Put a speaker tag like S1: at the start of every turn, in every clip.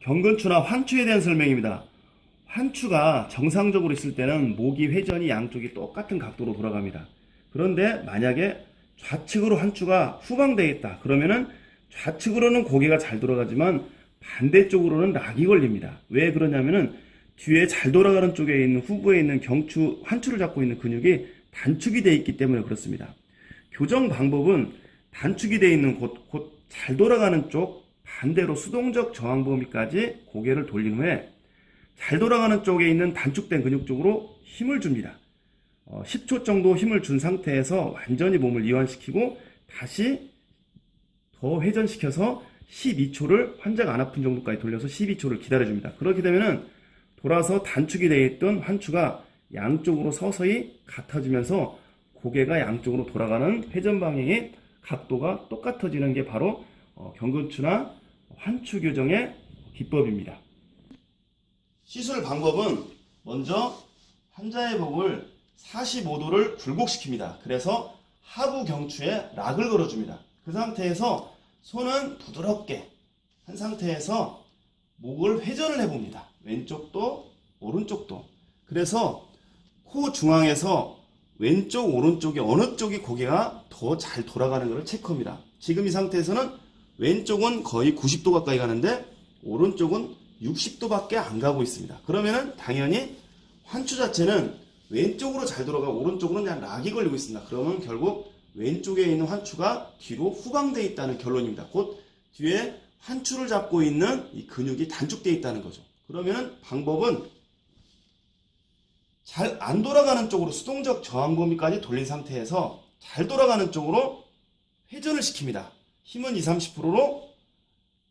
S1: 경근추나 환추에 대한 설명입니다. 환추가 정상적으로 있을 때는 목이 회전이 양쪽이 똑같은 각도로 돌아갑니다. 그런데 만약에 좌측으로 환추가 후방되어 있다. 그러면은 좌측으로는 고개가 잘 돌아가지만 반대쪽으로는 락이 걸립니다. 왜 그러냐면은 뒤에 잘 돌아가는 쪽에 있는 후부에 있는 경추, 환추를 잡고 있는 근육이 단축이 되어 있기 때문에 그렇습니다. 교정 방법은 단축이 되어 있는 곳, 곧 잘 돌아가는 쪽 반대로 수동적 저항 범위까지 고개를 돌린 후에 잘 돌아가는 쪽에 있는 단축된 근육 쪽으로 힘을 줍니다. 어, 10초 정도 힘을 준 상태에서 완전히 몸을 이완시키고 다시 더 회전시켜서 12초를 환자가 안 아픈 정도까지 돌려서 12초를 기다려줍니다. 그렇게 되면은 돌아서 단축이 되어 있던 환추가 양쪽으로 서서히 같아지면서 고개가 양쪽으로 돌아가는 회전 방향의 각도가 똑같아지는 게 바로 어, 경근추나 환추 교정의 기법입니다. 시술 방법은 먼저 환자의 목을 45도를 굴곡시킵니다. 그래서 하부 경추에 락을 걸어줍니다. 그 상태에서 손은 부드럽게 한 상태에서 목을 회전을 해봅니다. 왼쪽도 오른쪽도. 그래서 코 중앙에서 왼쪽 오른쪽이 어느 쪽이 고개가 더 잘 돌아가는 것을 체크합니다. 지금 이 상태에서는 왼쪽은 거의 90도 가까이 가는데 오른쪽은 60도밖에 안 가고 있습니다. 그러면은 당연히 환추 자체는 왼쪽으로 잘 돌아가 오른쪽으로는 그냥 락이 걸리고 있습니다. 그러면 결국 왼쪽에 있는 환추가 뒤로 후방되어 있다는 결론입니다. 곧 뒤에 환추를 잡고 있는 이 근육이 단축되어 있다는 거죠. 그러면 방법은 잘 안 돌아가는 쪽으로 수동적 저항 범위까지 돌린 상태에서 잘 돌아가는 쪽으로 회전을 시킵니다. 힘은 20, 30%로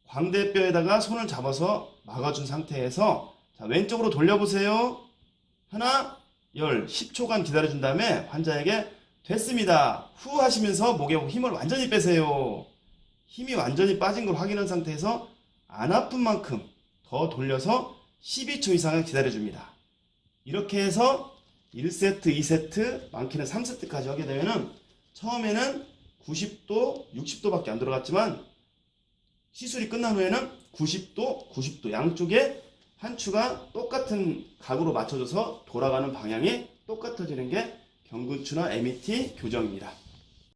S1: 광대뼈에다가 손을 잡아서 막아준 상태에서 자, 왼쪽으로 돌려보세요. 하나, 열, 10초간 기다려준 다음에 환자에게 됐습니다. 후 하시면서 목에 힘을 완전히 빼세요. 힘이 완전히 빠진 걸 확인한 상태에서 안 아픈 만큼 더 돌려서 12초 이상을 기다려줍니다. 이렇게 해서 1세트, 2세트, 많게는 3세트까지 하게 되면은 처음에는 90도, 60도밖에 안 들어갔지만 시술이 끝난 후에는 90도, 90도 양쪽에 한 추가 똑같은 각으로 맞춰져서 돌아가는 방향이 똑같아지는 게 경근추나 MET 교정입니다.